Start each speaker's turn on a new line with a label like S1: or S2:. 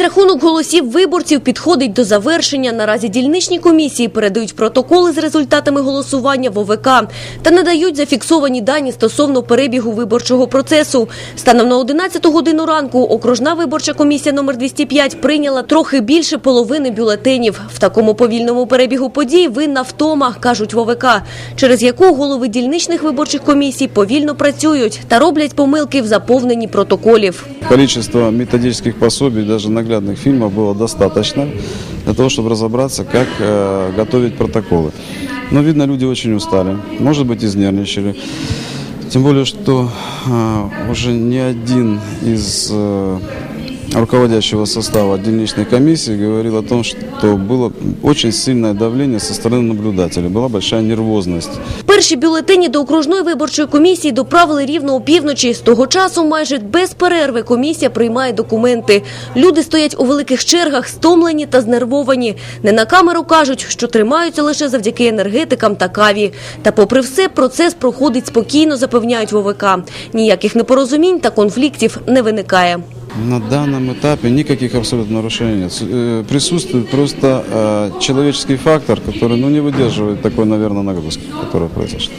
S1: Підрахунок голосів виборців підходить до завершення. Наразі дільничні комісії передають протоколи з результатами голосування в ОВК та надають зафіксовані дані стосовно перебігу виборчого процесу. Станом на 11 годину ранку окружна виборча комісія номер 205 прийняла трохи більше половини бюлетенів. В такому повільному перебігу подій винна втома, кажуть в ОВК, через яку голови дільничних виборчих комісій повільно працюють та роблять помилки в заповненні протоколів.
S2: Количество методических пособий, даже наглядных фильмов было достаточно для того, чтобы разобраться, как э, готовить протоколы. Но, видно, люди очень устали, может быть, изнервничали. Тем более, что э, уже ни один из э, руководящего состава дельничной комиссии говорил о том, что было очень сильное давление со стороны наблюдателей, была большая нервозность.
S1: Перші бюлетені до окружної виборчої комісії доправили рівно опівночі. З того часу майже без перерви комісія приймає документи. Люди стоять у великих чергах, стомлені та знервовані. Не на камеру кажуть, що тримаються лише завдяки енергетикам та каві. Та попри все, процес проходить спокійно, запевняють в ОВК. Ніяких непорозумінь та конфліктів не виникає.
S2: На данном этапе никаких абсолютно нарушений нет. С- э, Присутствует просто э, человеческий фактор, который ну, не выдерживает такой, наверное, нагрузки, которая произошла.